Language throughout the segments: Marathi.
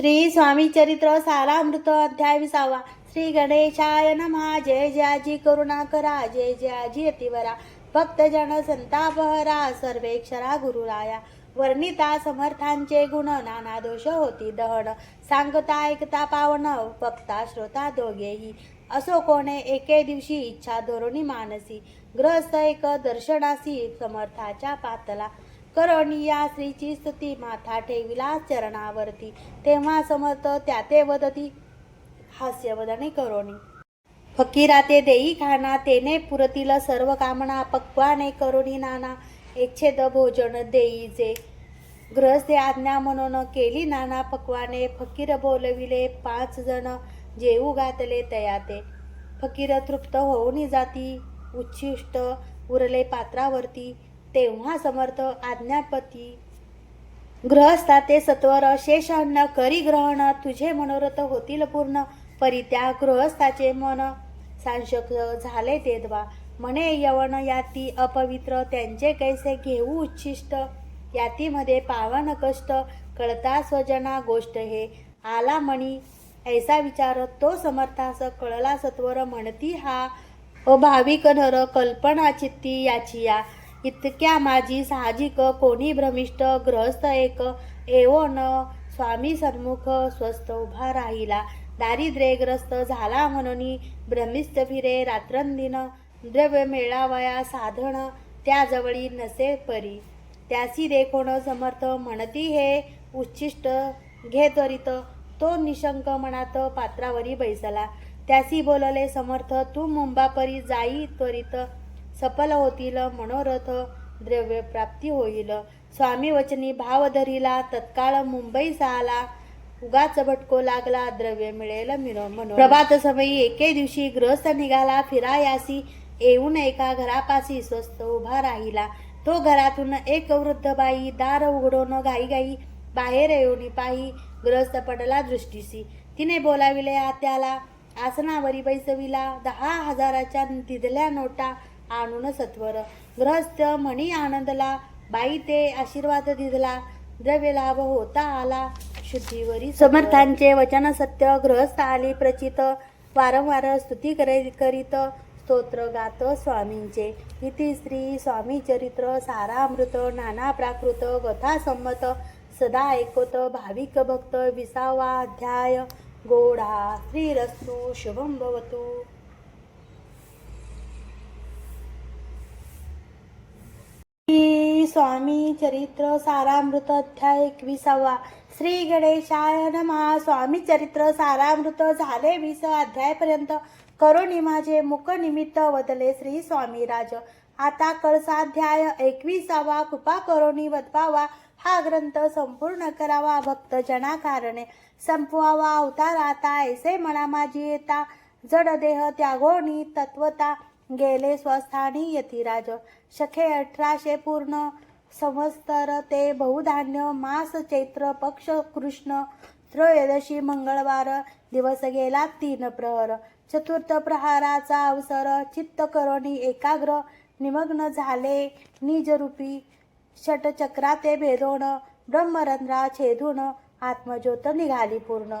श्री स्वामी चरित्र सारामृत अध्याय विसावा. श्री गणेशाय नमः जय जयाजी करुणा करा. जय जयाजी अतिवरा. भक्तजन संतापहरा. सर्वेक्षरा गुरुराया वर्णिता समर्थांचे गुण. नाना दोष होती दहन. सांगता ऐकता पावन. वक्ता श्रोता दोघेही. असो कोणे एके दिवशी इच्छा धोरणी मानसी. ग्रहस्थ एक दर्शनासी. समर्थाच्या पातला. करणी या स्त्रीची स्तुती माथा ठेविला चरणावरती. तेव्हा समर्थ त्या ते वदती हास्यवदने करोणी फकीरा ते देई खाना तेने पुरतील सर्व कामना पक्वाने करुणी नाना. इच्छेद भोजन देईजे. ग्रहस्थे आज्ञा म्हणून केली नाना पक्वाने. फकीर बोलविले पाच जण जेऊ घातले तयाते. फकीर तृप्त होऊन जाती उच्छिष्ट उरले पात्रावरती. तेव्हा समर्थ आज्ञापती. ग्रहस्था ते सत्वर शेष करी ग्रहण तुझे मनोरथ होतील पूर्ण. परित्या गृहस्थाचे मन सांशक झाले ते द्वा म्हणे यवन याती अपवित्र त्यांचे कैसे घेऊ उच्छिष्ट? यातीमध्ये पावन कष्ट कळता स्वजना गोष्ट हे. आला मणी ऐसा विचार तो समर्थास कळला सत्वर म्हणती हा. अभाविक नर कल्पना चित्ती याची या. इतक्या माझी साहजिक कोणी भ्रमिष्ट ग्रहस्थ एक एवोन स्वामी सन्मुख स्वस्थ उभा राहिला. दारिद्र्यग्रस्त झाला म्हणून भ्रमिस्त फिरे रात्रंदिन. द्रव्य मेळावया साधन त्याजवळी नसे परी. त्यासी देखोण समर्थ म्हणती हे उच्छिष्ट. घे त्वरित. तो निशंक मनात पात्रावरी बैसला. त्यासी बोलले समर्थ तू मुंबापरी जाई त्वरित. सफल होतील मनोरथ द्रव्य प्राप्ती होईल. स्वामी वचनी भाव धरिला तत्काळ मुंबई आला उगाच भटको लागला द्रव्य मिळेल मिनो म्हणून प्रभात समयी एके दिवशी गृहस्थ निघाला फिरायासी. येऊन एका घरापाशी स्वस्त उभा राहिला. तो घरातून एक वृद्ध बाई दार उघडून घाई घाई बाहेर येऊन पाही ग्रस्त पडला दृष्टीसी तिने बोलाविले त्याला आसनावरी बैसविला दहा हजाराच्या तिथल्या नोटा आणून सत्वर. ग्रहस्थ म्हणी आनंदला बाई ते आशीर्वाद दिधला द्रव्य लाभ होता आला शुद्धीवरी समर्थांचे वचन सत्य गृहस्थ आली प्रचित. वारंवार स्तुती करे करीत. स्तोत्र गात स्वामींचे. इति स्त्री स्वामी चरित्र सारामृत नाना प्राकृत कथा संमत. सदा ऐकत भाविक भक्त विसावा अध्याय. गोडा श्रीरस्तु शुभम भवतु. श्री स्वामी चरित्र सारामृत अध्याय एकविसावा. श्री गणेशाय नमा. स्वामी चरित्र सारामृत झाले वीस अध्यायपर्यंत. करोनी माझे मुखनिमित्त वदले श्री स्वामी राज आता कळसाध्याय एकविसावा. कृपा करोनी वदवावा. हा ग्रंथ संपूर्ण करावा भक्त जना कारणे संपवावा अवतार आता ऐसे म्हणा माझी येता. जड देह त्यागोनी तत्वता. गेले स्वस्थानी यतिराज शखे अठराशे पूर्ण. संवत्सर ते बहुधान्य. मास चैत्र पक्ष कृष्ण. त्रयोदशी मंगळवार. दिवस गेला तीन प्रहर. चतुर्थ प्रहाराचा अवसर. चित्त करोनी एकाग्र. निमग्न झाले निजरूपी. षटचक्रा ते ब्रह्मरंध्रा छेदून. आत्मज्योत निघाली पूर्ण.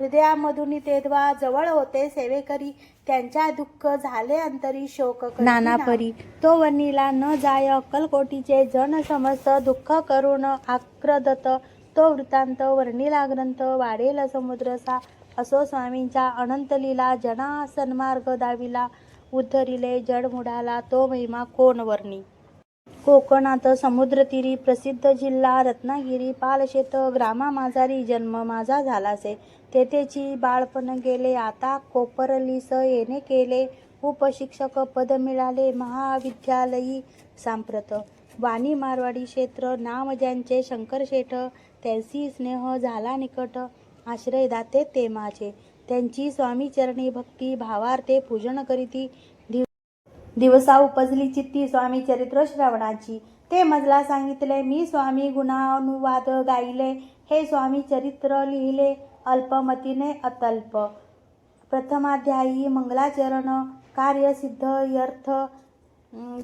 हृदयामधून तेद्वा जवळ होते सेवेकरी त्यांच्या दुःख झाले अंतरी शोक नानापरी तो वनीला न जाय अक्कलकोटीचे जन समस्त दुःख करून आक्रदत. तो वृत्तांत वर्णिला ग्रंथ वाढेल समुद्रसा असो स्वामींच्या अनंत लीला जना सन्मार्ग दाविला. उद्धरिले जडमुडाला तो महिमा कोण वर्णी? कोकणात समुद्रतीरी प्रसिद्ध जिल्हा रत्नागिरी पालशेत ग्रामा माझारी जन्म माझा झालासे. तेथेची बाळपण गेले आता कोपरलीस येणे केले. उपशिक्षक पद मिळाले महाविद्यालयी सांप्रत. वाणी मारवाडी क्षेत्र नाम ज्यांचे शंकर शेठ त्यांची स्नेह झाला निकट. आश्रयदाते ते माझे. त्यांची स्वामीचरणी भक्ती भावार्थे पूजन करीती. दिवसा उपजली चित्ती स्वामी चरित्र श्रवणाची. ते मजला सांगितले मी स्वामी गुणानुवाद गायले हे स्वामी चरित्र लिहिले अल्पमतीने अतल्प. प्रथमाध्यायी मंगलाचरण कार्यसिद्ध यर्थ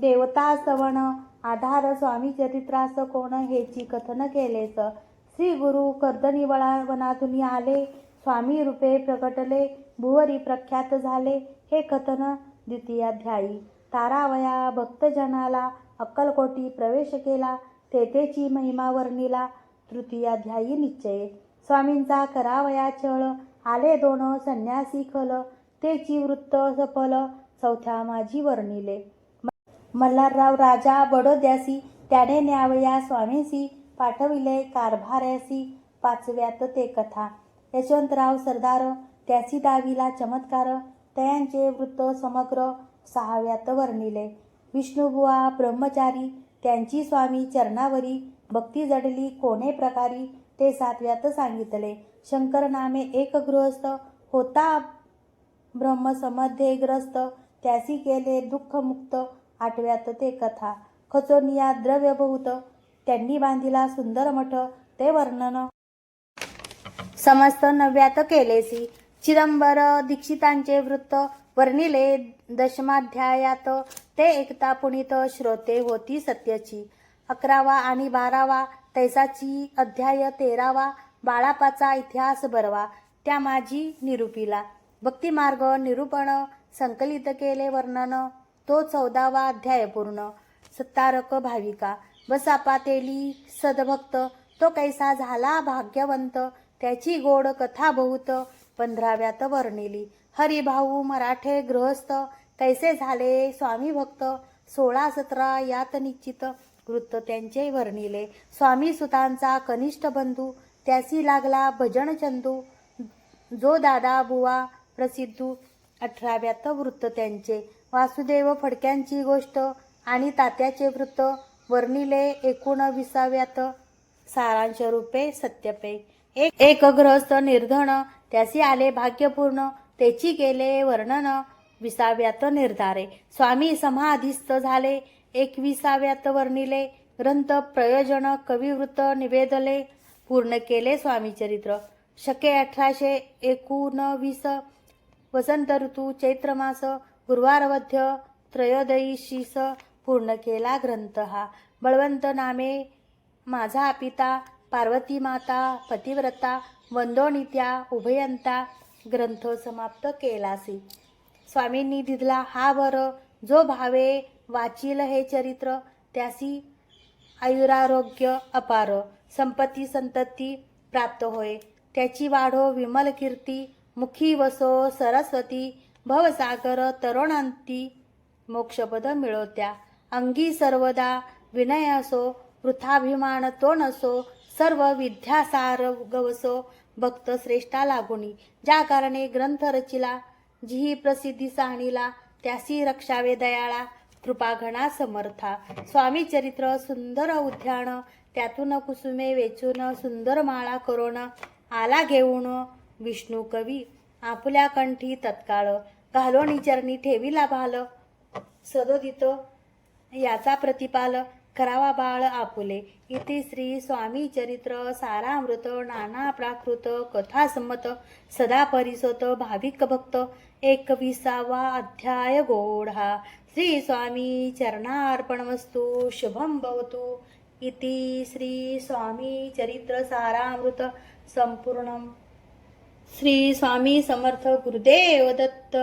देवता सवण आधार स्वामी चरित्रास कोण हेची कथन केलेच श्री गुरु कर्दनी वनातून आले स्वामी रूपे प्रकटले भुवरी प्रख्यात झाले हे कथन द्वितीयाध्यायी. तारावया भक्तजनाला अक्कलकोटी प्रवेश केला. तेथेची महिमा वर्णिला. तृतीयाध्यायी निश्चय. स्वामींचा करावया छळ. आले दोन संन्यासी खल. तेची वृत्त सफल. चौथ्या माझी वर्णिले. मल्हारराव राजा बडोद्यासी. त्याने न्यावया स्वामींसी पाठविले कारभार्यासी पाचव्यात ते कथा. यशवंतराव सरदार. त्यासी दावीला चमत्कार. तयांचे वृत्त समग्र. सहाव्यात वर्णिले. विष्णुबुवा ब्रह्मचारी त्यांची स्वामी चरणावरी भक्ती जडली कोणे प्रकारी ते सातव्यात सांगितले. शंकर नामे एक गृहस्थ होता ब्रह्मसमध्ये ग्रस्त त्यासी केले दुःखमुक्त आठव्यात ते कथा. खचोनिया द्रव्यभूत त्यांनी बांधिला सुंदर मठ ते वर्णन. समस्त नव्यात केलेसी. चिदंबर दीक्षितांचे वृत्त वर्णिले दशमाध्यायात ते एकता पुणित श्रोते होती सत्याची. अकरावा आणि बारावा तैसाची अध्याय तेरावा बाळापाचा इतिहास बरवा त्या माझी निरूपिला. भक्तिमार्ग निरूपण संकलित केले वर्णन तो चौदावा अध्याय पूर्ण. सत्तारक भाविका बसापा तेली सदभक्त तो कैसा झाला भाग्यवंत त्याची गोड कथा बहुत पंधराव्यात वर्णिली. हरिभाऊ मराठे गृहस्थ कैसे झाले स्वामी भक्त? सोळा सतरा यात निश्चित वृत्त त्यांचे वर्णिले. स्वामी सुतांचा कनिष्ठ बंधू त्यासी लागला भजन चंदू. जो दादा बुवा प्रसिद्धू अठराव्यात वृत्त त्यांचे. वासुदेव फडक्यांची गोष्ट आणि तात्याचे वृत्त वर्णिले एकोणविसाव्यात सारांश रूपे सत्यपे. एक एक ग्रहस्थ निर्धन त्यासी आले भाग्यपूर्ण. त्याची केले वर्णन. विसाव्यात निर्धारे. स्वामी समाधिस्थ झाले. एकविसाव्यात वर्णिले. ग्रंथ प्रयोजन कविवृत्त निवेदले. पूर्ण केले स्वामी चरित्र. शके अठराशे एकोणवीस. वसंत ऋतू चैत्रमास गुरुवारवध्य त्रयोदयीशीस पूर्ण केला ग्रंथ हा. बळवंत नामे. माझा पिता. पार्वती माता पतिव्रता वंदोनित्या उभयंता ग्रंथ समाप्त केलासी. स्वामींनी दिधला हा वर जो भावे वाचील हे चरित्र त्यासी आयुरारोग्य अपार संपत्ती संतती प्राप्त होय. त्याची वाढो विमल कीर्ती मुखी वसो सरस्वती भवसागर तरुणांती मोक्षपद मिळवत्या अंगी सर्वदा विनय असो वृथाभिमान तो नसो सर्व विद्यासार गवसो भक्त श्रेष्ठा लागुनी. ज्या कारणे ग्रंथ रचिला जी प्रसिद्धी साहणीला त्यासी रक्षावे दयाळा कृपाघणा समर्था. स्वामी चरित्र सुंदर उद्यान त्यातून कुसुमे वेचून सुंदर माळा करोन आला घेऊन विष्णू कवी. आपल्या कंठी तत्काळ घालोणी चरणी ठेविला भाल. सदोदित याचा प्रतिपाल करावा बाळ आपुले. इति श्री स्वामी चरित्र सारामृत नाना प्राकृत कथा संमत सदा परिसत भाविक भक्त. एकविसावा अध्याय गोढा. श्री स्वामी चरणार्पणमस्तु शुभम भवतु. इति श्री स्वामी चरित्र सारामृत संपूर्ण श्री स्वामी समर्थ गुरुदेव दत्त.